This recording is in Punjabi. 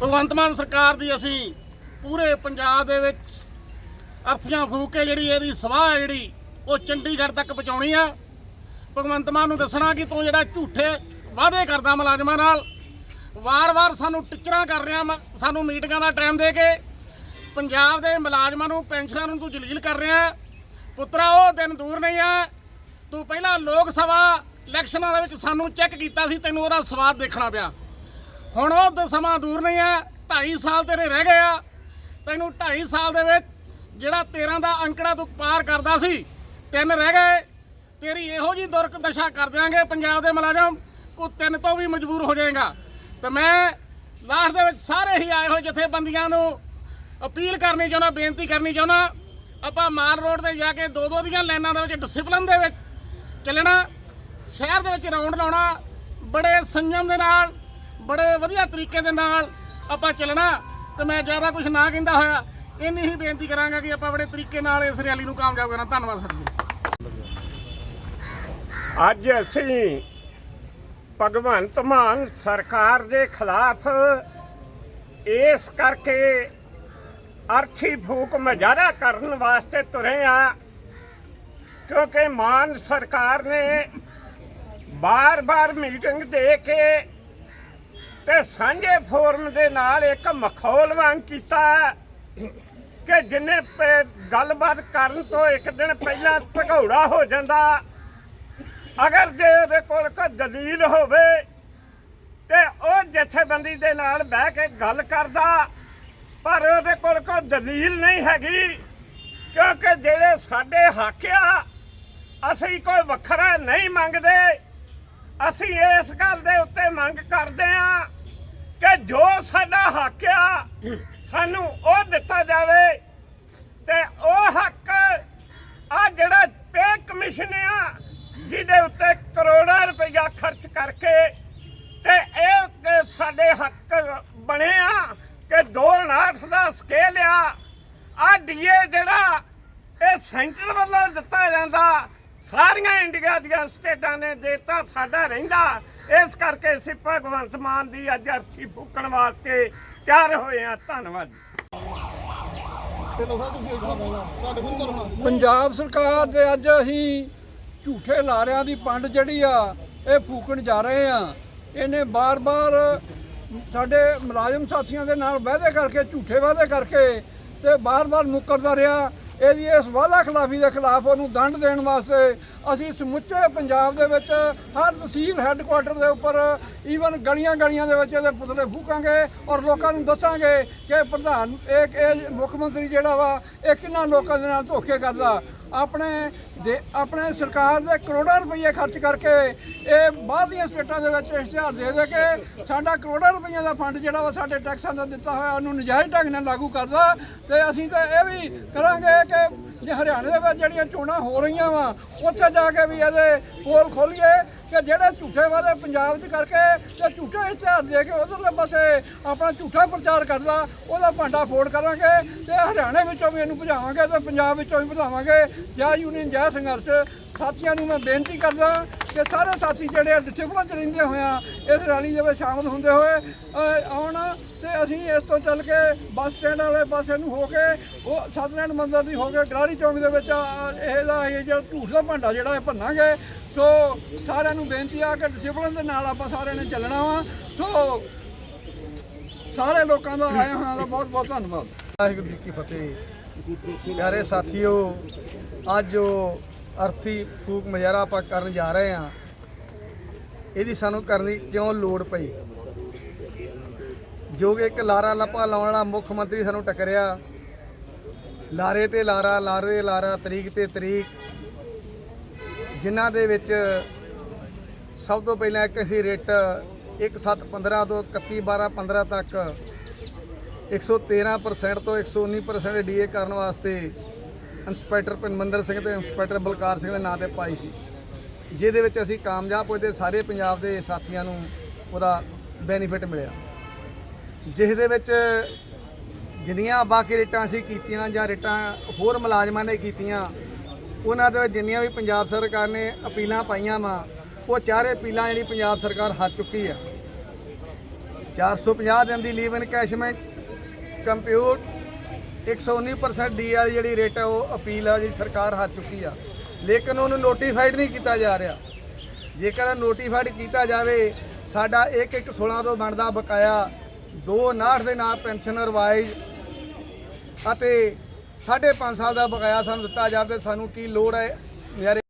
ਭਗਵੰਤ ਮਾਨ ਸਰਕਾਰ ਦੀ ਅਸੀਂ ਪੂਰੇ ਪੰਜਾਬ ਦੇ ਵਿੱਚ ਅਰਥੀਆਂ ਫੂਕ ਕੇ ਜਿਹੜੀ ਇਹਦੀ ਸਵਾਹ ਜਿਹੜੀ ਉਹ ਚੰਡੀਗੜ੍ਹ ਤੱਕ ਪਹੁੰਚਾਉਣੀ ਆ। ਭਗਵੰਤ ਮਾਨ ਨੂੰ ਦੱਸਣਾ ਕਿ ਤੂੰ ਜਿਹੜਾ ਝੂਠੇ ਵਾਅਦੇ ਕਰਦਾ ਮੁਲਾਜ਼ਮਾਂ ਨਾਲ, ਵਾਰ-ਵਾਰ ਸਾਨੂੰ ਟਿਚਰਾਂ ਕਰ ਰਿਹਾ ਮ- ਸਾਨੂੰ ਮੀਟਿੰਗਾਂ ਦਾ ਟਾਈਮ ਦੇ ਕੇ, ਪੰਜਾਬ ਦੇ ਮੁਲਾਜ਼ਮਾਂ ਨੂੰ, ਪੈਨਸ਼ਨਾਂ ਨੂੰ ਤੂੰ ਜਲੀਲ ਕਰ ਰਿਹਾ ਪੁੱਤਰਾ, ਉਹ ਦਿਨ ਦੂਰ ਨਹੀਂ ਆ ਤੂੰ ਪਹਿਲਾਂ ਲੋਕ ਸਭਾ ਇਲੈਕਸ਼ਨਾਂ ਦੇ ਵਿੱਚ ਸਾਨੂੰ ਚੈੱਕ ਕੀਤਾ ਸੀ, ਤੈਨੂੰ ਉਹਦਾ ਸਵਾਦ ਦੇਖਣਾ ਪਿਆ। ਹੁਣ ਉਹ ਸਮਾਂ ਦੂਰ ਨਹੀਂ ਆ 2.5 ਸਾਲ ਤੇਰੇ ਰਹਿ ਗਏ ਆ। ਤੈਨੂੰ 2.5 ਸਾਲ ਦੇ ਵਿੱਚ ਜਿਹੜਾ 13 ਦਾ ਅੰਕੜਾ ਤੂੰ ਪਾਰ ਕਰਦਾ ਸੀ, ਤਿੰਨ ਰਹਿ ਗਏ। ਤੇਰੀ ਇਹੋ ਜੀ ਦੁਰਕ ਦਸ਼ਾ ਕਰ ਦਿਆਂਗੇ, ਪੰਜਾਬ ਦੇ ਮੁਲਾਜ਼ਮ ਕੋ ਤਿੰਨ ਤੋਂ ਵੀ ਮਜਬੂਰ ਹੋ ਜਾਏਗਾ। ਤੇ ਮੈਂ ਲਾਸਟ ਦੇ ਵਿੱਚ ਸਾਰੇ ਹੀ ਆਏ ਹੋਏ ਜਥੇਬੰਦੀਆਂ ਨੂੰ ਅਪੀਲ ਕਰਨੀ ਚਾਹੁੰਦਾ, ਬੇਨਤੀ ਕਰਨੀ ਚਾਹੁੰਦਾ, ਆਪਾਂ ਮਾਲ ਰੋਡ ਤੇ ਜਾ ਕੇ ਦੋ ਦੋ ਦੀਆਂ ਲਾਈਨਾਂ ਦੇ ਵਿੱਚ ਡਿਸਪਲਿਨ ਦੇ ਵਿੱਚ ਚੱਲਣਾ, ਸ਼ਹਿਰ ਦੇ ਵਿੱਚ ਰਾਉਂਡ ਲਾਉਣਾ, ਬੜੇ ਸੰਯਮ ਦੇ ਨਾਲ, ਬੜੇ ਵਧੀਆ ਤਰੀਕੇ ਦੇ ਨਾਲ ਆਪਾਂ ਚੱਲਣਾ। ਤੇ ਮੈਂ ਜ਼ਿਆਦਾ ਕੁਝ ਨਾ ਕਹਿੰਦਾ ਹੋਇਆ, ਇੰਨੀ ਹੀ ਬੇਨਤੀ ਕਰਾਂਗਾ ਕਿ ਆਪਾਂ ਬੜੇ ਤਰੀਕੇ ਨਾਲ ਇਸ ਰੈਲੀ ਨੂੰ ਕਾਮਯਾਬ ਕਰਾਂ ਧੰਨਵਾਦ ਸਰ ਜੀ। ਅੱਜ ਅਸੀਂ ਭਗਵੰਤ ਮਾਨ ਸਰਕਾਰ ਦੇ ਖਿਲਾਫ ਇਸ ਕਰਕੇ ਅਰਥੀ ਫੂਕ ਮਜਾਰਾ ਕਰਨ ਵਾਸਤੇ ਤੁਰੇ ਆ, ਕਿਉਂਕਿ ਮਾਨ ਸਰਕਾਰ ਨੇ ਬਾਰ-ਬਾਰ ਮੀਟਿੰਗ ਦੇ ਕੇ ਤੇ ਸਾਂਝੇ ਫੋਰਮ ਦੇ ਨਾਲ ਇੱਕ ਮਖੌਲ ਵਾਂਗ ਕੀਤਾ ਕਿ ਜਿੰਨੇ ਗੱਲਬਾਤ ਕਰਨ ਤੋਂ ਇੱਕ ਦਿਨ ਪਹਿਲਾਂ ਭਗੌੜਾ ਹੋ ਜਾਂਦਾ। ਅਗਰ ਜੇ ਉਹਦੇ ਕੋਲ ਕੋਈ ਦਲੀਲ ਹੋਵੇ ਤੇ ਉਹ ਜਥੇਬੰਦੀ ਦੇ ਨਾਲ ਬਹਿ ਕੇ ਗੱਲ ਕਰਦਾ, ਪਰ ਉਹਦੇ ਕੋਲ ਕੋਈ ਦਲੀਲ ਨਹੀਂ ਹੈਗੀ, ਕਿਉਂਕਿ ਜਿਹੜੇ ਸਾਡੇ ਹੱਕ ਆ, ਅਸੀਂ ਕੋਈ ਵੱਖਰਾ ਨਹੀਂ ਮੰਗਦੇ। ਅਸੀਂ ਇਸ ਗੱਲ ਦੇ ਉੱਤੇ ਮੰਗ ਕਰਦੇ ਆ ਕਿ ਜੋ ਸਾਡਾ ਹੱਕ ਆ, ਸਾਨੂੰ ਉਹ ਦਿੱਤਾ ਜਾਵੇ ਤੇ ਉਹ ਹੱਕ ਆ ਜਿਹੜਾ ਪੇ ਕਮਿਸ਼ਨ ਆ ਜਿਹਦੇ ਉੱਤੇ ਕਰੋੜਾਂ ਰੁਪਇਆ ਖਰਚ ਕਰਕੇ ਤੇ ਇਹ ਕਿ ਸਾਡੇ ਬਣੇ ਆ ਕਿ 2.8 ਦਾ ਸਕੇਲ ਆ। ਆ ਡੀਏ ਜਿਹੜਾ ਇਹ ਸੈਂਟਰ ਵੱਲੋਂ ਦਿੱਤਾ ਜਾਂਦਾ, ਸਾਰੀਆਂ ਇੰਡੀਆ ਦੀਆਂ ਸਟੇਟਾਂ ਨੇ ਦਿੱਤਾ ਸਾਡਾ ਰਹਿੰਦਾ। ਇਸ ਕਰਕੇ ਅਸੀਂ ਭਗਵੰਤ ਮਾਨ ਦੀ ਅੱਜ ਅਰਥੀ ਫੂਕਣ ਵਾਸਤੇ ਤਿਆਰ ਹੋਏ ਆ। ਧੰਨਵਾਦ ਪੰਜਾਬ ਸਰਕਾਰ ਦੇ ਅੱਜ ਅਸੀਂ ਝੂਠੇ ਲਾਰਿਆਂ ਦੀ ਪੰਡ ਜਿਹੜੀ ਆ, ਇਹ ਫੂਕਣ ਜਾ ਰਹੇ ਆ। ਇਹਨੇ ਬਾਰ-ਬਾਰ ਸਾਡੇ ਮੁਲਾਜ਼ਮ ਸਾਥੀਆਂ ਦੇ ਨਾਲ ਵਾਅਦੇ ਕਰਕੇ, ਝੂਠੇ ਵਾਅਦੇ ਕਰਕੇ ਤੇ ਬਾਰ-ਬਾਰ ਮੁੱਕਰਦਾ ਰਿਹਾ। ਇਹਦੀ ਇਸ ਵਾਅਦਾ ਖਿਲਾਫੀ ਦੇ ਖਿਲਾਫ ਉਹਨੂੰ ਦੰਡ ਦੇਣ ਵਾਸਤੇ ਅਸੀਂ ਸਮੁੱਚੇ ਪੰਜਾਬ ਦੇ ਵਿੱਚ ਹਰ ਤਹਿਸੀਲ ਹੈੱਡਕੁਆਟਰ ਦੇ ਉੱਪਰ ਈਵਨ ਗਲੀਆਂ ਗਲੀਆਂ ਦੇ ਵਿੱਚ ਇਹਦੇ ਪੁਤਲੇ ਫੂਕਾਂਗੇ ਔਰ ਲੋਕਾਂ ਨੂੰ ਦੱਸਾਂਗੇ ਕਿ ਪ੍ਰਧਾਨ, ਇਹ ਇਹ ਮੁੱਖ ਮੰਤਰੀ ਜਿਹੜਾ ਵਾ, ਇਹ ਕਿੰਨਾ ਲੋਕਾਂ ਦੇ ਨਾਲ ਧੋਖੇ ਕਰਦਾ। ਆਪਣੇ ਦੇ ਆਪਣੇ ਸਰਕਾਰ ਦੇ ਕਰੋੜਾਂ ਰੁਪਏ ਖਰਚ ਕਰਕੇ ਇਹ ਬਾਹਰਲੀਆਂ ਸਟੇਟਾਂ ਦੇ ਵਿੱਚ ਇਸ਼ਤਿਹਾਰ ਦੇ ਦੇ ਕੇ ਸਾਡਾ ਕਰੋੜਾਂ ਰੁਪਈਆਂ ਦਾ ਫੰਡ ਜਿਹੜਾ ਵਾ ਸਾਡੇ ਟੈਕਸਾਂ ਦਾ ਦਿੱਤਾ ਹੋਇਆ, ਉਹਨੂੰ ਨਜਾਇਜ਼ ਢੰਗ ਨਾਲ ਲਾਗੂ ਕਰਦਾ। ਤੇ ਅਸੀਂ ਤਾਂ ਇਹ ਵੀ ਕਰਾਂਗੇ ਕਿ ਹਰਿਆਣੇ ਦੇ ਵਿੱਚ ਜਿਹੜੀਆਂ ਚੋਣਾਂ ਹੋ ਰਹੀਆਂ ਵਾ, ਉੱਥੇ ਜਾ ਕੇ ਵੀ ਇਹਦੇ ਕੋਲ ਖੋਲੀਏ। ਕਿ ਜਿਹੜੇ ਝੂਠੇ ਵਾਅਦੇ ਪੰਜਾਬ 'ਚ ਕਰਕੇ ਤੇ ਝੂਠੇ ਇਸ਼ਤਿਹਾਰ ਦੇ ਕੇ ਉਧਰਲੇ ਪਾਸੇ ਆਪਣਾ ਝੂਠਾ ਪ੍ਰਚਾਰ ਕਰਦਾ ਉਹਦਾ ਭਾਂਡਾ ਫੋੜ ਕਰਾਂਗੇ ਤੇ ਹਰਿਆਣੇ ਵਿੱਚੋਂ ਵੀ ਇਹਨੂੰ ਭਜਾਵਾਂਗੇ ਤੇ ਪੰਜਾਬ ਵਿੱਚੋਂ ਵੀ ਵਧਾਵਾਂਗੇ। ਜੈ ਯੂਨੀਅਨ ਜੈ ਸੰਘਰਸ਼। ਸਾਥੀਆਂ ਨੂੰ ਮੈਂ ਬੇਨਤੀ ਕਰਦਾ ਕਿ ਸਾਰੇ ਸਾਥੀ ਜਿਹੜੇ ਡਿਸਪਲਿਨ 'ਚ ਰਹਿੰਦੇ ਹੋਇਆ ਇਸ ਰੈਲੀ ਦੇ ਵਿੱਚ ਸ਼ਾਮਲ ਹੁੰਦੇ ਹੋਏ ਆਉਣ ਤੇ ਅਸੀਂ ਇਸ ਤੋਂ ਚੱਲ ਕੇ ਬੱਸ ਸਟੈਂਡ ਵਾਲੇ ਪਾਸੇ ਨੂੰ ਹੋ ਕੇ, ਉਹ ਸਤਨਾਰਾਇਣ ਮੰਦਰ ਦੀ ਹੋ ਕੇ ਗਰਾਰੀ ਚੌਂਕ ਦੇ ਵਿੱਚ ਇਹਦਾ ਇਹ ਜਿਹੜਾ ਝੂਠ ਦਾ ਭਾਂਡਾ ਜਿਹੜਾ ਇਹ ਭੰਨਾਂਗੇ। ਸੋ ਸਾਰਿਆਂ ਨੂੰ ਬੇਨਤੀ ਆ ਕਿ ਡਿਸਪਲਿਨ ਦੇ ਨਾਲ ਆਪਾਂ ਸਾਰਿਆਂ ਨੇ ਚੱਲਣਾ ਵਾ। ਸੋ ਸਾਰੇ ਲੋਕਾਂ ਦਾ ਆਇਆ ਹੋਇਆ ਦਾ ਬਹੁਤ ਬਹੁਤ ਧੰਨਵਾਦ। ਵਾਹਿਗੁਰੂ ਜੀ ਕੀ ਫਤਿਹ। ਪਿਆਰੇ ਸਾਥੀਓ, ਅੱਜ ਅਰਥੀ ਫੂਕ ਮਜ਼ਾਰਾ ਆਪਾਂ ਕਰਨ ਜਾ ਰਹੇ ਹਾਂ। ਇਹਦੀ ਸਾਨੂੰ ਕਰਨੀ ਕਿਉਂ ਲੋੜ ਪਈ? ਜੋ ਕਿ ਇੱਕ ਲਾਰਾ ਲੱਪਾ ਲਾਉਣ ਵਾਲਾ ਮੁੱਖ ਮੰਤਰੀ ਸਾਨੂੰ ਟੱਕਰਿਆ। ਲਾਰੇ ਤੇ ਲਾਰਾ, ਲਾਰੇ ਤੇ ਲਾਰਾ, ਤਰੀਕ ਤੇ ਤਰੀਕ। ਜਿਨ੍ਹਾਂ ਦੇ ਵਿੱਚ ਸਭ ਤੋਂ ਪਹਿਲਾਂ ਇੱਕ ਸੀ ਰਿਟ 1715 ਤੋਂ 311215 ਤੱਕ। 113% ਤੋਂ 119% ਡੀਏ ਕਰਨ ਵਾਸਤੇ ਇੰਸਪੈਕਟਰ ਪਨਮੰਦਰ ਸਿੰਘ ਤੇ ਇੰਸਪੈਕਟਰ ਬਲਕਾਰ ਸਿੰਘ ਦੇ ਨਾਂ ਤੇ ਪਾਈ ਸੀ। ਜਿਹਦੇ ਵਿੱਚ ਅਸੀਂ ਕਾਮਯਾਬ ਹੋਏ ਤੇ ਸਾਰੇ ਪੰਜਾਬ ਦੇ ਸਾਥੀਆਂ ਨੂੰ ਉਹਦਾ ਬੈਨੀਫਿਟ ਮਿਲਿਆ। ਜਿਸ ਦੇ ਵਿੱਚ ਜਿੰਨੀਆਂ ਬਾਕੀ ਰੇਟਾਂ ਅਸੀਂ ਕੀਤੀਆਂ ਜਾਂ ਰੇਟਾਂ ਹੋਰ ਮੁਲਾਜ਼ਮਾਂ ਨੇ ਕੀਤੀਆਂ, ਉਹਨਾਂ ਦੇ ਜਿੰਨੀਆਂ ਵੀ ਪੰਜਾਬ ਸਰਕਾਰ ਨੇ ਅਪੀਲਾਂ ਪਾਈਆਂ ਵਾ, ਉਹ ਚਾਰੇ ਅਪੀਲਾਂ ਜਿਹੜੀ ਪੰਜਾਬ ਸਰਕਾਰ ਹੱਥ ਚੁੱਕੀ ਆ। 450 ਦਿਨ ਦੀ ਲੀਵ ਇਨਕੈਸ਼ਮੈਂਟ ਕੰਪਿਊਟ 119% ਡੀ ਵਾਲੀ ਜਿਹੜੀ ਰੇਟ ਹੈ ਉਹ ਅਪੀਲ ਆ, ਜਿਹੜੀ ਸਰਕਾਰ ਹੱਥ ਚੁੱਕੀ ਆ। ਲੇਕਿਨ ਉਹਨੂੰ ਨੋਟੀਫਾਈਡ ਨਹੀਂ ਕੀਤਾ ਜਾ ਰਿਹਾ। ਜੇਕਰ ਨੋਟੀਫਾਈਡ ਕੀਤਾ ਜਾਵੇ, ਸਾਡਾ 1 1 16 ਤੋਂ ਬਣਦਾ ਬਕਾਇਆ 259 ਦੇ ਨਾਲ ਪੈਨਸ਼ਨ ਰਿਵਾਈਜ਼ ਅਤੇ 5.5 ਸਾਲ ਦਾ ਬਕਾਇਆ ਸਾਨੂੰ ਦਿੱਤਾ ਜਾਵੇ, ਸਾਨੂੰ ਕੀ ਲੋੜ ਹੈ? ਮੇਰੇ